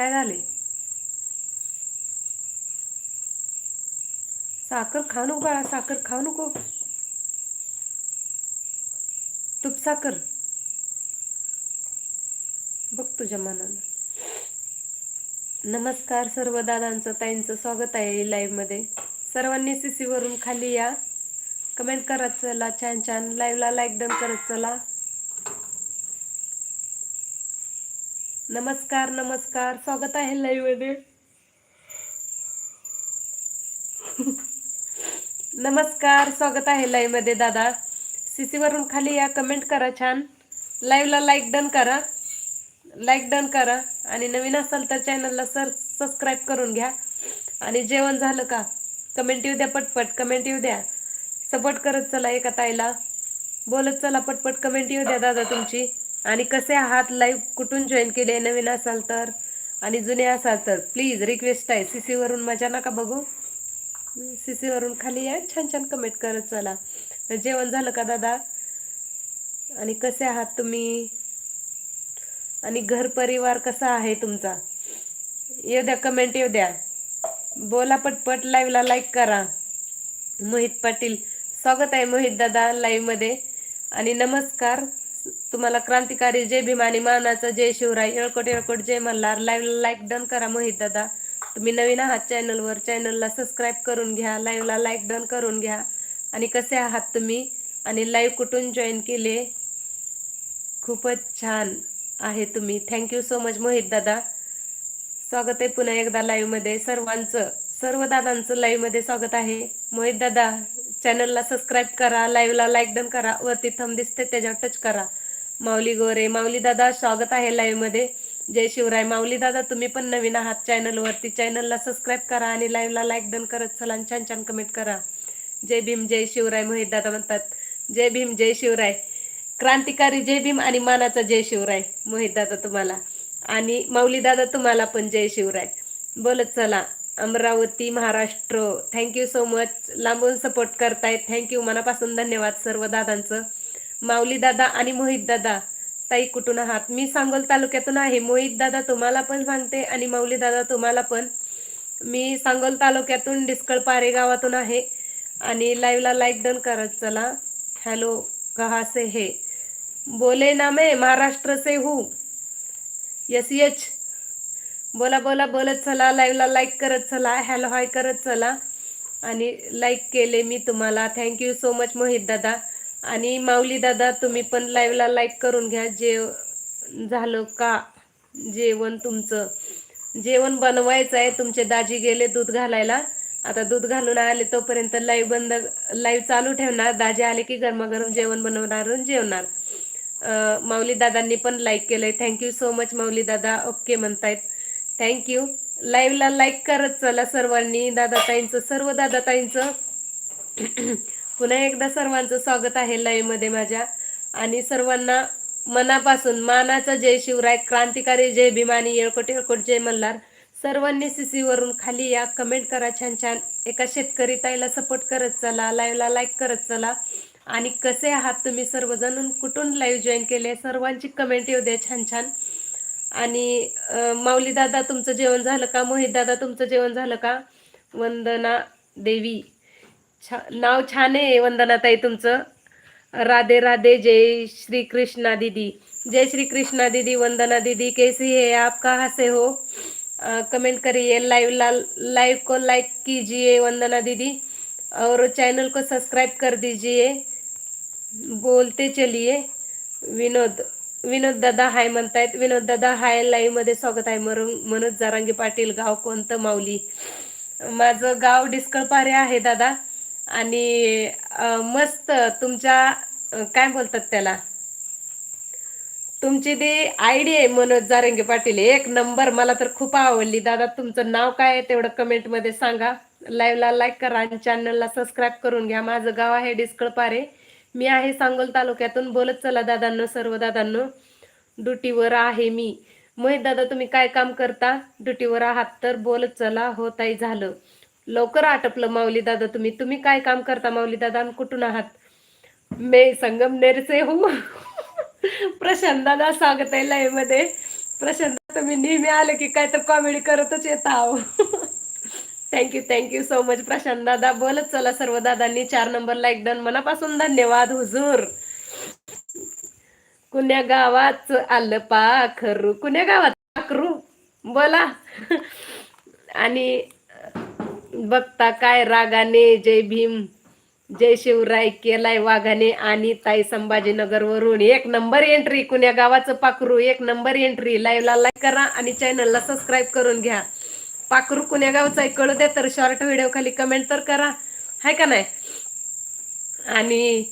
काय झाले? साखर खा नको बाळा साखर खा नको. तूप साखर. बघ तुझ्या मनानं. नमस्कार सर्व दादांचं ताईंचं स्वागत आहे लाईव्हमध्ये सर्वांनी सी वरून खाली या. कमेंट करत चला छान छान. लाईव्हला लाईक डन करत चला. नमस्कार नमस्कार. स्वागत आहे लाईव्हमध्ये नमस्कार स्वागत आहे लाईव्हमध्ये दादा. सीसीवरून खाली या कमेंट करा छान. लाईव्हला लाईक डन करा. लाईक डन करा. आणि नवीन असाल तर चॅनलला सर सबस्क्राईब करून घ्या. आणि जेवण झालं का? कमेंट येऊ द्या पटपट कमेंट येऊ द्या. सपोर्ट करत चला एका ताईला. बोलत चला पटपट कमेंट येऊ द्या दादा तुमची. आणि कसे आहात? लाईव्ह कुठून जॉईन केले? नवीन असाल तर? आणि जुने असाल तर? प्लीज रिक्वेस्ट आहे. सी वरून मजा नका बघू. सी वरून खाली या. छान छान कमेंट करत चला. जेवण झालं का दादा? आणि कसे आहात तुम्ही? आणि घर परिवार कसा आहे तुमचा? येऊ द्या कमेंट येऊ द्या. बोला पटपट. लाईव्हला लाईक करा. मोहित पाटील. स्वागत आहे मोहित दादा लाईव्हमध्ये आणि नमस्कार. तुम्हाला क्रांतिकारी जय भीम आणि मानाचं जय शिवराय येळकोट येळकोट जय मल्हार लाईव्हला लाईक डन करा मोहित दादा. तुम्ही नवीन आहात चॅनलवर चॅनलला सबस्क्राईब करून घ्या लाईव्हला लाईक डन करून घ्या. आणि कसे आहात तुम्ही? आणि लाईव्ह कुठून जॉईन केले? खूपच छान आहे तुम्ही. थँक्यू सो मच मोहित दादा. स्वागत आहे पुन्हा एकदा लाईव्हमध्ये सर्वांचं सर्व दादांचं लाईव्हमध्ये स्वागत आहे. मोहित दादा चॅनलला सबस्क्राईब करा लाईव्हला लाईक डन करा वरती थंब दिसते त्याच्यावर टच करा. माऊली गोरे माऊली दादा स्वागत आहे लाईव्हमध्ये जय शिवराय. माऊली दादा तुम्ही पण नवीन आहात चॅनलवरती चॅनलला सबस्क्राईब करा आणि लाईव्हला लाईक डन करत चला आणि छान छान कमेंट करा. जय भीम जय शिवराय मोहित दादा म्हणतात. जय भीम जय शिवराय. क्रांतिकारी जय भीम आणि मानाचा जय शिवराय मोहित दादा तुम्हाला. आणि माऊली दादा तुम्हाला पण जय शिवराय. बोलत चला. Amravati Maharashtra. Thank you so much लांबून सपोर्ट करतायत थँक्यू मनापासून धन्यवाद सर्व दादांचं. माऊली दादा आणि मोहित दादा ताई कुठून आहात? मी सांगोल तालुक्यातून आहे. मोहित दादा तुम्हाला पण सांगते आणि माऊली दादा तुम्हाला पण. मी सांगोल तालुक्यातून डिस्कळ पारे गावातून आहे. आणि लाईव्हला लाईक डन करत चला. हॅलो कहा से हे? बोले ना मैं महाराष्ट्र से हूँ. यस यच बोला बोला बोलत चला लाईव्हला लाईक करत चला हॅलो हाय करत चला. आणि लाईक केले मी तुम्हाला. थँक्यू सो मच मोहित दादा. आणि माऊली दादा तुम्ही पण लाईव्हला लाईक करून घ्या. जेव झालं का जेवण तुमचं? जेवण बनवायचं आहे. तुमचे दाजी गेले दूध घालायला. आता दूध घालून आले तोपर्यंत लाईव्ह बंद लाईव्ह चालू ठेवणार. दाजी आले की गरमागरम जेवण बनवणार जेवणार. माऊली दादांनी पण लाईक केलंय. थँक्यू सो मच माऊली दादा. ओके म्हणतायत. थँक्यू लाईव्हला लाईक करत चला सर्वांनी दादाताईंचं सर्व दादाताईंचं. पुन्हा एकदा सर्वांचं स्वागत आहे लाईव्हमध्ये माझ्या. आणि सर्वांना मनापासून मानाचा जय शिवराय क्रांतिकारी जय भीमानी येळकोट येळकोट जय मल्हार. सर्वांनी सीसी वरून खाली या कमेंट करा छान छान. एका शेतकरी ताईला सपोर्ट करत चला लाईव्हला लाईक करत चला. आणि कसे आहात तुम्ही सर्वजण? कुठून लाईव्ह जॉईन केले? सर्वांची कमेंट येऊ द्या छान छान. आणि माऊली दादा तुमचं जेवण झालं का? मोहित दादा तुमचं जेवण झालं का? वंदना देवी. छा नाव छान आहे वंदना ताई तुमचं. राधे राधे जय श्री कृष्णा दीदी. जय श्री कृष्णा दीदी वंदना दीदी कैसी है आप? कहाँ से हो? आ, कमेंट करिए लाइव ला लाइव को लाइक कीजिए वंदना दीदी और चैनल को सब्सक्राइब कर दीजिए। बोलते चलिए विनोद। विनोद दादा हाय म्हणतायत. विनोद दादा हाय लाईव्हमध्ये स्वागत आहे. मरून मनोज जारांगे पाटील गाव कोणतं? माऊली. माझं गाव डिस्कळपारे आहे दादा. आणि मस्त तुमच्या काय बोलतात त्याला? तुमची ती आयडी आहे मनोज जारंगे पाटील. एक नंबर मला तर खूप आवडली. दादा तुमचं नाव काय आहे तेवढं कमेंटमध्ये सांगा. लाईव्हला लाईक करा आणि चॅनलला सबस्क्राईब करून घ्या. माझं गाव आहे डिस्कळपारे. मी आहे सांगोल तालुक्यातून. बोलत चला दादांना सर्व दादांना. ड्युटीवर आहे मी. मोहित दादा तुम्ही काय काम करता? ड्युटीवर आहात तर बोलत चला. होताही झालं. लवकर आटपलं माऊली दादा तुम्ही. तुम्ही काय काम करता माऊली दादा? कुठून आहात? मे संगमनेर से हूँ. प्रशांत दादा स्वागत आहे लाईव्हमध्ये. प्रशांत तुम्ही नेहमी आले की काय तर कॉमेडी करतच येत आहो. Thank you thank you so much Prashant दादा. बोलत चला सर्व दादांनी चार नंबरला एक डन मनापासून धन्यवाद हुजूर. कुण्या गावात आलं पाखरू? कुण्या गावात? पाखरू? बोला. आणि बघता काय रागाने जय भीम जय शिवराय केलाय वाघाने आणि ताई संभाजीनगर वरून एक नंबर एंट्री कुण्या गावाचं पाखरू? एक नंबर एंट्री लाईव्हला लाईक करा आणि चॅनलला सबस्क्राईब करून घ्या. पाखरू कुण्या गावचं आहे कळू द्या तर शॉर्ट व्हिडिओ खाली कमेंट तर करा. हाय का नाही? आणि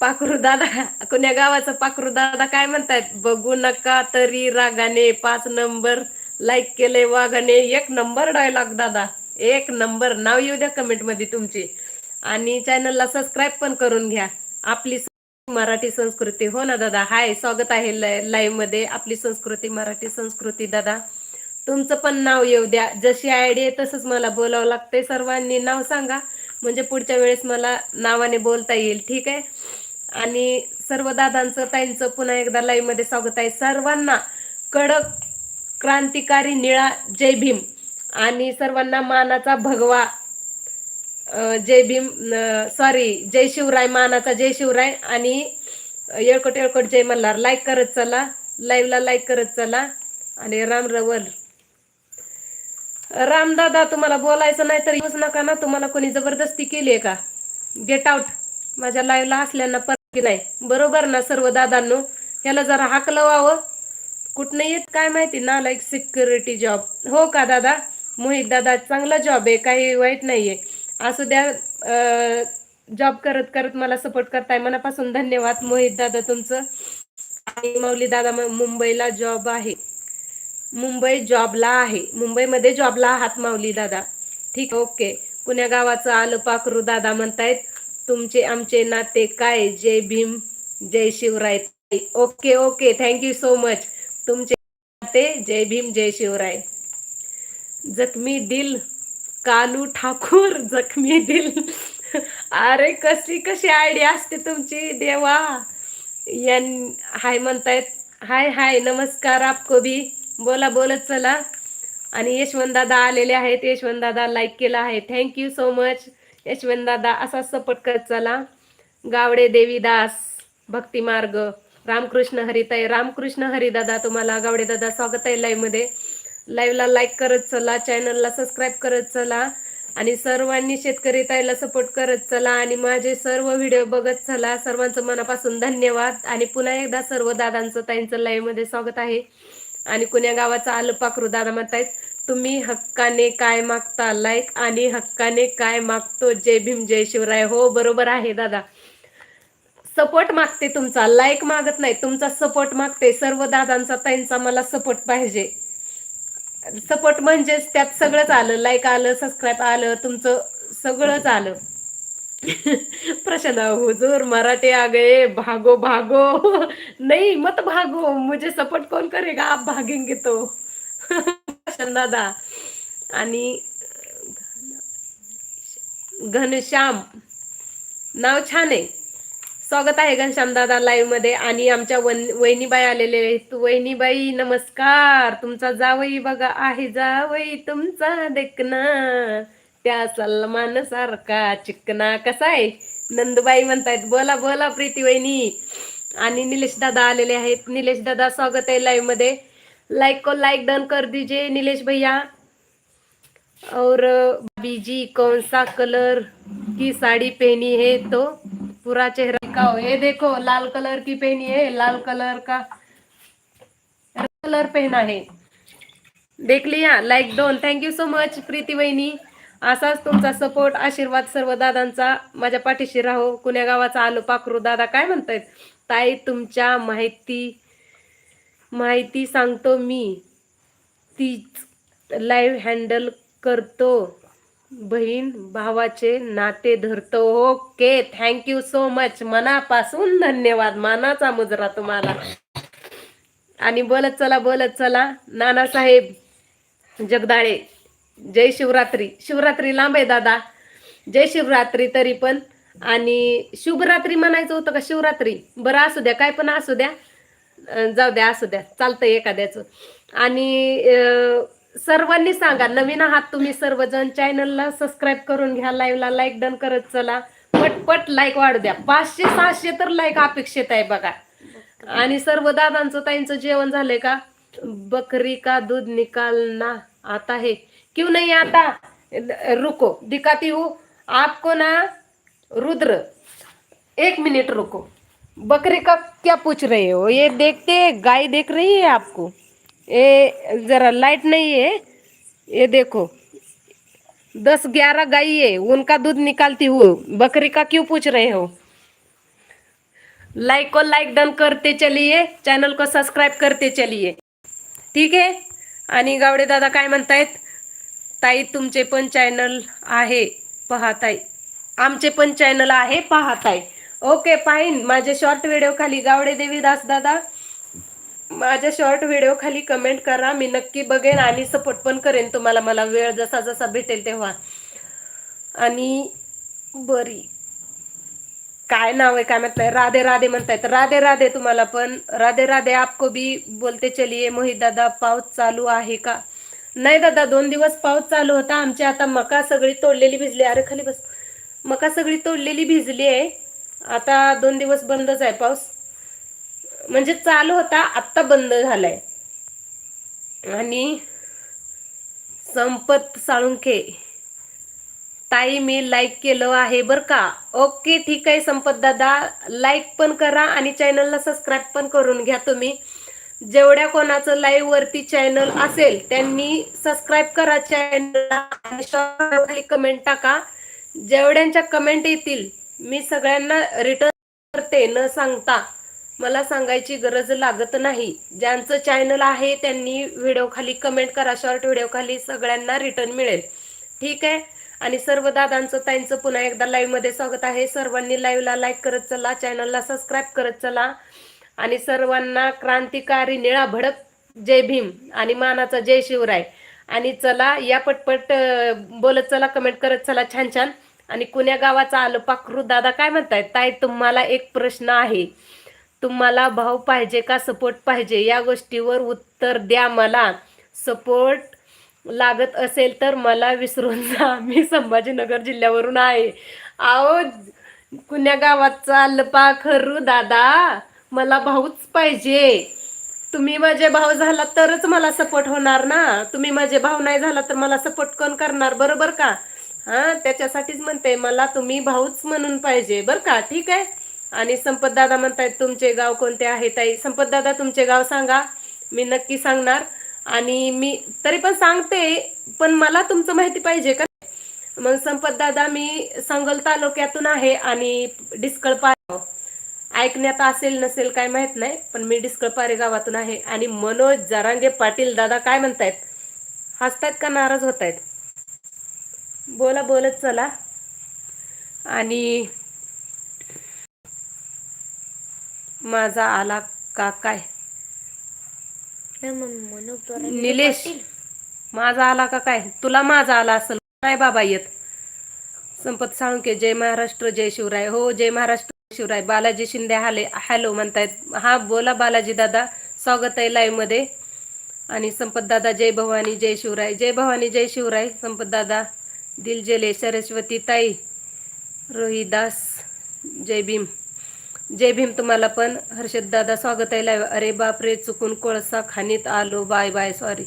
पाखरू दादा कुण्या गावाचं पाखरू दादा काय म्हणतायत? बघू नका तरी रागाने पाच नंबर लाईक केले वाघाने एक नंबर डायलॉग दादा. एक नंबर नाव येऊ द्या कमेंटमध्ये तुमची. आणि चॅनलला सबस्क्राईब पण करून घ्या. आपली मराठी संस्कृती हो ना दादा? हाय स्वागत आहे लाईव्हमध्ये. आपली संस्कृती मराठी संस्कृती दादा. तुमचं पण नाव येऊ द्या. जशी आयडी आहे तसंच मला बोलावं लागतंय. सर्वांनी नाव सांगा. म्हणजे पुढच्या वेळेस मला नावाने बोलता येईल. ठीक आहे? आणि सर्व दादांचं ताईंचं पुन्हा एकदा लाईव्हमध्ये स्वागत आहे. सर्वांना कडक क्रांतिकारी निळा जय भीम. आणि सर्वांना मानाचा भगवा जय भीम सॉरी जय शिवराय मानाचा जय शिवराय. आणि येळकोट येळकोट जय मल्हार. लाईक करत चला. लाईव्हला लाईक करत चला. आणि राम रवल. रामदादा तुम्हाला बोलायचं नाही तर येऊच नका ना. तुम्हाला कोणी जबरदस्ती केली आहे का? गेट आउट माझ्या लाईव्हला पर परवानगी नाही? बरोबर ना सर्व दादांनो? याला जरा हाकलवावं. कुठनं येत काय माहिती? ना लाईक सिक्युरिटी जॉब हो का दादा? मोहित दादा चांगला जॉब आहे. काही वाईट नाहीये. असू द्या जॉब करत करत मला सपोर्ट करताय. मनापासून धन्यवाद मोहित दादा तुमचं. आणि माऊली दादा मुंबईला जॉब आहे. मुंबई जॉबला आहे. मुंबईमध्ये जॉबला आहात माऊली दादा. ठीक ओके. पुण्या गावाचं आलं पाखरू दादा म्हणतायत तुमचे आमचे नाते काय? जय भीम जय Shivray. Okay okay. Thank you so much तुमचे नाते जय भीम जय शिवराय. जखमी दिल कालू ठाकूर जखमी दिल. अरे कशी कशी आयडिया असते तुमची देवा. यान हाय म्हणतायत हाय हाय नमस्कार आपको भी. बोला बोलत चला. आणि यशवंत दादा आलेले आहेत. यशवंत दादा लाईक केला आहे. थँक्यू सो मच यशवंत दादा असा सपोर्ट करत चला. गावडे देवीदास भक्ती मार्ग रामकृष्ण हरिताई रामकृष्ण हरिदादा तुम्हाला गावडे दादा स्वागत आहे लाईव्हमध्ये. लाईव्हला लाईक करत चला. चॅनलला सबस्क्राईब करत चला. आणि सर्वांनी शेतकरी ताईला सपोर्ट करत चला. आणि माझे सर्व व्हिडिओ बघत चला. सर्वांचं मनापासून धन्यवाद. आणि पुन्हा एकदा सर्व दादांचं ताईंचं लाईव्हमध्ये स्वागत आहे. आणि कुण्या गावाचा आलं पाखरू दादा म्हणतायत तुम्ही हक्काने काय मागता लाईक आणि हक्काने काय मागतो जय भीम जय शिवराय. हो बरोबर आहे दादा. सपोर्ट मागते तुमचा लाईक मागत नाही तुमचा सपोर्ट मागते. सर्व दादांचा ताईंचा मला सपोर्ट पाहिजे. सपोर्ट म्हणजेच त्यात सगळंच आलं लाईक आलं सबस्क्राईब आलं तुमचं सगळंच आलं. प्रश्न हुजूर मराठी आ गए भागो भागो. नहीं मत भागो. मुझे सपोर्ट कौन करेगा? आप भागेंगे तो. प्रशांत दादा. आणि घनश्याम. नाव छान आहे. स्वागत आहे घनश्याम दादा लाईव्हमध्ये. आणि आमच्या वन वहिनीबाई आलेले आहेत. वहिनीबाई नमस्कार. तुमचा जावई बघा. आहे जावई तुमचा देखना त्या सलमान सारखा चिकना कसा आहे? नंदुबाई म्हणतायत बोला बोला प्रीती वहिनी. आणि निलेश दादा आलेले आहेत. निलेश दादा स्वागत आहे लाईव्हमध्ये. लाइक को लाइक डन कर दीजिए नीलेश भैया. और बीजी कौन सा कलर की साड़ी पहनी है तो? पूरा चेहरा का ये देखो लाल कलर की पहनी है लाल कलर का कलर पहना है। देख लिया like done thank you so much Preeti वहिनी. असाच तुमचा सपोर्ट आशीर्वाद सर्व दादांचा. माझ्या पाठीशी राहो. कुण्या गावाचा आलो पाखरू दादा काय म्हणतायत? ताई तुमच्या माहिती माहिती सांगतो मी. तीच लाईव्ह हँडल करतो. बहीण भावाचे नाते धरतो. ओके थँक्यू सो मच मनापासून धन्यवाद. मानाचा मुजरा तुम्हाला. आणि बोलत चला बोलत चला. नानासाहेब जगदाळे. जय शिवरात्री. शिवरात्री लांब आहे दादा. जय शिवरात्री तरी पण. आणि शुभरात्री म्हणायचं होतं का शिवरात्री? बरं असू द्या काय पण असू द्या. जाऊ द्या असू द्या. चालतंय एखाद्याचं. आणि सर्वांनी सांगा नवीन आहात तुम्ही सर्वजण. चॅनलला सबस्क्राईब करून घ्या लाईव्हला लाईक डन करत चला. पटपट लाईक वाढू द्या. पाचशे सहाशे तर लाईक अपेक्षित आहे बघा. आणि सर्व दादांचं ताईंचं जेवण झालंय का? बकरी का दूध निकालना आता हे क्यों नहीं आता? रुको, दिखाती हूँ। आपको ना, रुद्र, एक मिनट रुको। बकरी का क्या पूछ रहे हो? ये देखते गाय देख रही है आपको? ये जरा लाइट नहीं है। ये देखो, दस ग्यारह गाय है, उनका दूध निकालती हूँ। बकरी का क्यों पूछ रहे हो? लाइक को लाइक डन करते चलिए चॅनल को सबस्क्राईब करते चलिए। ठीक आहे आणि गावडे दादा काय म्हणतायत? ताई तुमचे पण चॅनल आहे पहा ताई आमचे पण चॅनल आहे पाहताई. ओके पाहिन माझे शॉर्ट व्हिडिओ खाली गावडे देवीदास दादा. माझ्या शॉर्ट व्हिडिओ खाली कमेंट करा. मी नक्की बघेन आणि सपोर्ट पण करेन तुम्हाला. मला वेळ जसा जसा भेटेल तेव्हा. आणि बरी. काय नाव आहे काय म्हणताय? राधे राधे म्हणतायत. राधे राधे तुम्हाला पण. राधे राधे आपको भी बोलते चलिए. मोहित दादा पाऊस चालू आहे का? नाही दादा दोन दिवस पाऊस चालू होता. आमची आता मका सगळी तोडलेली भिजली. अरे खाली बस. मका सगळी तोडलेली भिजली आहे. आता दोन दिवस बंदच आहे पाऊस. म्हणजे चालू होता आत्ता बंद झालाय. आणि संपत साळुंखे. ताई मी लाईक केलं आहे बरं का? ओके ठीक आहे संपत दादा. लाईक पण करा आणि चॅनलला सबस्क्राईब पण करून घ्या तुम्ही. जेवढ्या कोणाचं लाईव्ह वरती चॅनल असेल त्यांनी सबस्क्राईब करा चॅनलला खाली कमेंट टाका. जेवढ्यांच्या कमेंट येतील मी सगळ्यांना रिटर्न करते न सांगता. मला सांगायची गरज लागत नाही. ज्यांचं चॅनल आहे त्यांनी व्हिडिओ खाली कमेंट करा शॉर्ट व्हिडिओ खाली सगळ्यांना रिटर्न मिळेल. ठीक आहे? आणि सर्व दादांचं ताईंचं पुन्हा एकदा लाईव्हमध्ये स्वागत आहे. सर्वांनी लाईव्हला लाईक करत चला चॅनलला सबस्क्राईब करत चला. आणि सर्वांना क्रांतिकारी निळा भडक जय भीम आणि मानाचा जय शिवराय. आणि चला या पटपट बोलत चला कमेंट करत चला छान छान. आणि कुण्या गावाचा आलो पाखरू दादा काय म्हणताय ताई तुम्हाला एक प्रश्न आहे. तुम्हाला भाव पाहिजे का सपोर्ट पाहिजे? या गोष्टीवर उत्तर द्या मला. सपोर्ट लागत असेल तर मला विसरून जा. मी संभाजीनगर जिल्ह्यावरून आहे. आओ कुण्या गावाचा चाल पाखरू दादा? मला भाऊच पाहिजे. तुम्ही माझे भाऊ झाला तरच मला सपोर्ट होणार ना. तुम्ही माझे भाऊ नाही झाला तर मला सपोर्ट कोण करणार? बरोबर का? हा त्याच्यासाठीच म्हणते मला तुम्ही भाऊच म्हणून पाहिजे. बरं का? ठीक आहे? आणि संपत दादा म्हणतायत तुमचे गाव कोणते आहे ताई? संपत दादा तुमचे गाव सांगा. मी नक्की सांगणार. आणि मी तरी पण सांगते पण मला तुमचं माहिती पाहिजे का? मग संपत दादा मी सांगोल तालुक्यातून आहे आणि डिस्कळ पारे ऐकण्यात असेल नसेल काय माहीत नाही पण मी डिस्कळ पारे गावातून आहे. आणि मनोज जरांगे पाटील दादा काय म्हणतायत? हसतायत का नाराज होत आहेत बोला बोलत चला. आणि माझा आला का काय निलेश. माझा आला का काय तुला माझा आला असेल. काय बाबा येत. संपत साळुंके. जय महाराष्ट्र जय शिवराय. हो जय महाराष्ट्र. शिवराय बालाजी शिंदे हाले हॅलो म्हणतायत. हा बोला बालाजी दादा. स्वागत आहे लाईव्हमध्ये आणि संपत दादा जय भवानी जय शिवराय. जय भवानी जय शिवराय. संपत दादा दिलजेले सरस्वती ताई रोहिदास जय भीम. जय भीम तुम्हाला पण. हर्षद दादा स्वागत आहे लाईव्ह. अरे बापरे चुकून कोळसा खाणीत आलो. Bye bye sorry